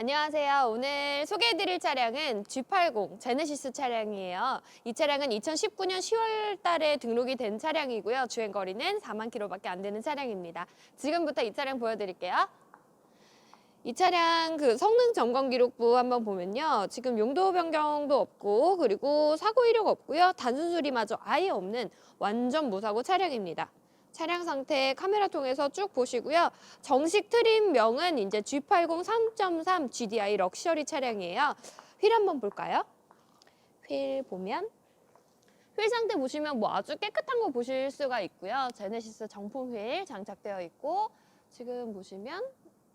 안녕하세요. 오늘 소개해드릴 차량은 G80 제네시스 차량이에요. 이 차량은 2019년 10월 달에 등록이 된 차량이고요. 주행 거리는 4만 킬로밖에 안 되는 차량입니다. 지금부터 이 차량 보여드릴게요. 이 차량 그 성능 점검 기록부 한번 보면요. 지금 용도 변경도 없고 그리고 사고 이력 없고요. 단순 수리마저 아예 없는 완전 무사고 차량입니다. 차량 상태 카메라 통해서 쭉 보시고요. 정식 트림명은 이제 G80 3.3 GDI 럭셔리 차량이에요. 휠 한번 볼까요? 휠 보면 휠 상태 보시면 뭐 아주 깨끗한 거 보실 수가 있고요. 제네시스 정품 휠 장착되어 있고 지금 보시면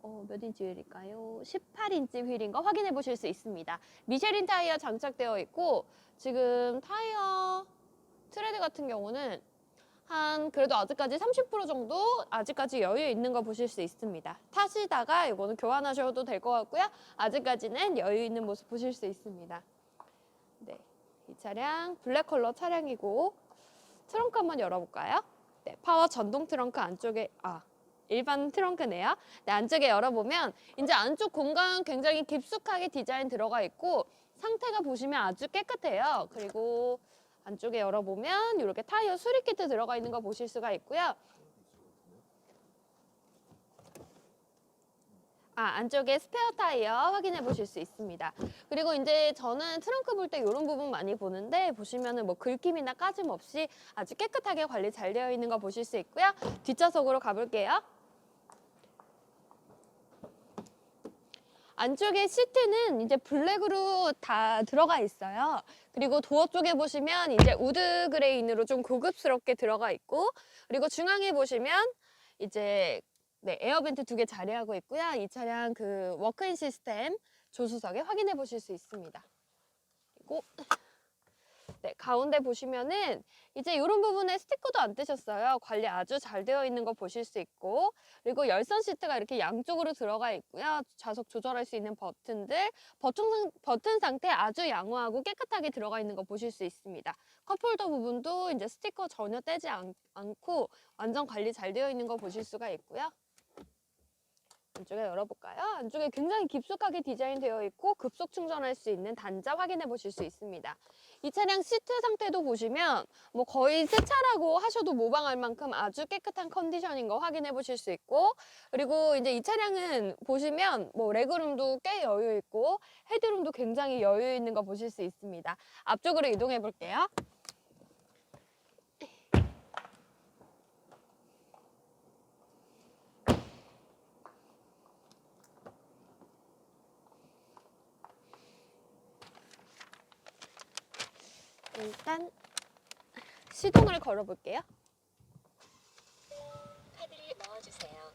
어, 몇 인치 휠일까요? 18인치 휠인 거 확인해 보실 수 있습니다. 미쉐린 타이어 장착되어 있고 지금 타이어 트레드 같은 경우는 한 그래도 아직까지 30% 정도 아직까지 여유 있는 거 보실 수 있습니다. 타시다가 이거는 교환하셔도 될 것 같고요. 아직까지는 여유 있는 모습 보실 수 있습니다. 네, 이 차량 블랙 컬러 차량이고 트렁크 한번 열어볼까요? 네, 파워 전동 트렁크 안쪽에 아 일반 트렁크네요. 네, 안쪽에 열어보면 이제 안쪽 공간 굉장히 깊숙하게 디자인 들어가 있고 상태가 보시면 아주 깨끗해요. 그리고 안쪽에 열어보면 이렇게 타이어 수리 키트 들어가 있는 거 보실 수가 있고요. 아, 안쪽에 스페어 타이어 확인해 보실 수 있습니다. 그리고 이제 저는 트렁크 볼 때 이런 부분 많이 보는데 보시면은 뭐 긁힘이나 까짐 없이 아주 깨끗하게 관리 잘 되어 있는 거 보실 수 있고요. 뒷좌석으로 가볼게요. 안쪽에 시트는 이제 블랙으로 다 들어가 있어요. 그리고 도어 쪽에 보시면 이제 우드 그레인으로 좀 고급스럽게 들어가 있고 그리고 중앙에 보시면 이제 네, 에어벤트 두 개 자리하고 있고요. 이 차량 그 워크인 시스템 조수석에 확인해 보실 수 있습니다. 그리고 네, 가운데 보시면은 이제 이런 부분에 스티커도 안 떼셨어요. 관리 아주 잘 되어 있는 거 보실 수 있고 그리고 열선 시트가 이렇게 양쪽으로 들어가 있고요. 좌석 조절할 수 있는 버튼들 버튼, 상, 버튼 상태 아주 양호하고 깨끗하게 들어가 있는 거 보실 수 있습니다. 컵홀더 부분도 이제 스티커 전혀 떼지 않, 않고 완전 관리 잘 되어 있는 거 보실 수가 있고요. 안쪽에 열어볼까요? 안쪽에 굉장히 깊숙하게 디자인되어 있고 급속 충전할 수 있는 단자 확인해 보실 수 있습니다. 이 차량 시트 상태도 보시면 뭐 거의 새 차라고 하셔도 모방할 만큼 아주 깨끗한 컨디션인 거 확인해 보실 수 있고 그리고 이제 이 차량은 보시면 뭐 레그룸도 꽤 여유 있고 헤드룸도 굉장히 여유 있는 거 보실 수 있습니다. 앞쪽으로 이동해 볼게요. 일단 시동을 걸어 볼게요. 카드를 넣어주세요.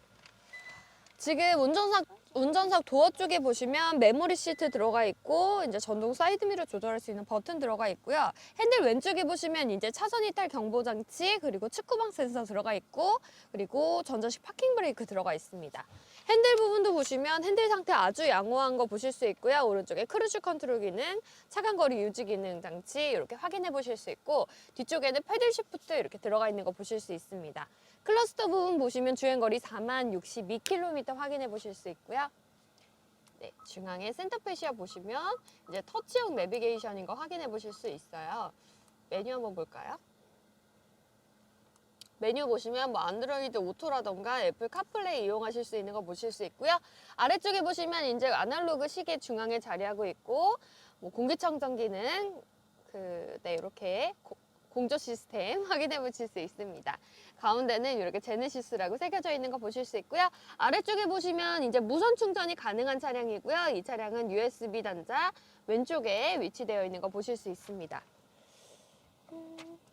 지금 운전석 운전석 도어 쪽에 보시면 메모리 시트 들어가 있고 이제 전동 사이드 미러 조절할 수 있는 버튼 들어가 있고요. 핸들 왼쪽에 보시면 이제 차선 이탈 경보 장치 그리고 측구방 센서 들어가 있고 그리고 전자식 파킹 브레이크 들어가 있습니다. 핸들 부분도 보시면 핸들 상태 아주 양호한 거 보실 수 있고요. 오른쪽에 크루즈 컨트롤 기능, 차간 거리 유지 기능 장치 이렇게 확인해 보실 수 있고 뒤쪽에는 패들 시프트 이렇게 들어가 있는 거 보실 수 있습니다. 클러스터 부분 보시면 주행 거리 4만 62km 확인해 보실 수 있고요. 네, 중앙에 센터 페시아 보시면 이제 터치형 내비게이션인 거 확인해 보실 수 있어요. 메뉴 한번 볼까요? 메뉴 보시면 뭐 안드로이드 오토라던가 애플 카플레이 이용하실 수 있는 거 보실 수 있고요. 아래쪽에 보시면 이제 아날로그 시계 중앙에 자리하고 있고 뭐 공기청정 기능 그 네, 이렇게 고- 공조 시스템 확인해 보실 수 있습니다. 가운데는 이렇게 제네시스라고 새겨져 있는 거 보실 수 있고요. 아래쪽에 보시면 이제 무선 충전이 가능한 차량이고요. 이 차량은 USB 단자 왼쪽에 위치되어 있는 거 보실 수 있습니다. 음, 네.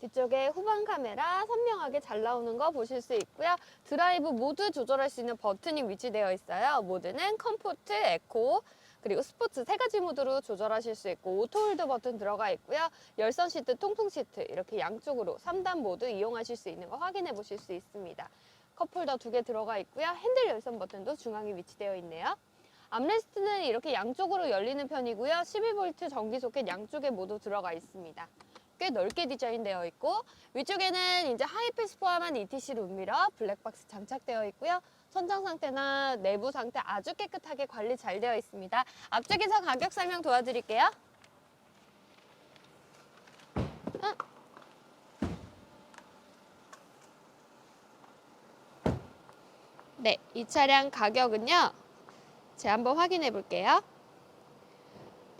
뒤쪽에 후방 카메라 선명하게 잘 나오는 거 보실 수 있고요. 드라이브 모드 조절할 수 있는 버튼이 위치되어 있어요. 모드는 컴포트, 에코, 그리고 스포츠 세 가지 모드로 조절하실 수 있고 오토홀드 버튼 들어가 있고요. 열선 시트, 통풍 시트 이렇게 양쪽으로 3단 모드 이용하실 수 있는 거 확인해 보실 수 있습니다. 컵홀더 두 개 들어가 있고요. 핸들 열선 버튼도 중앙에 위치되어 있네요. 암레스트는 이렇게 양쪽으로 열리는 편이고요. 12V 전기 소켓 양쪽에 모두 들어가 있습니다. 꽤 넓게 디자인되어 있고 위쪽에는 이제 하이패스 포함한 ETC 룸미러 블랙박스 장착되어 있고요. 천장 상태나 내부 상태 아주 깨끗하게 관리 잘 되어 있습니다. 앞쪽에서 가격 설명 도와드릴게요. 응. 네, 이 차량 가격은요. 제가 한번 확인해 볼게요.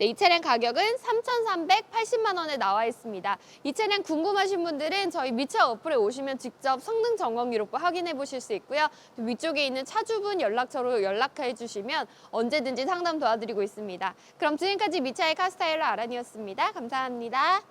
네, 이 차량 가격은 3,380만 원에 나와 있습니다. 이 차량 궁금하신 분들은 저희 미차 어플에 오시면 직접 성능 점검 기록부 확인해 보실 수 있고요. 또 위쪽에 있는 차주분 연락처로 연락해 주시면 언제든지 상담 도와드리고 있습니다. 그럼 지금까지 미차의 카스타일러 아란이었습니다. 감사합니다.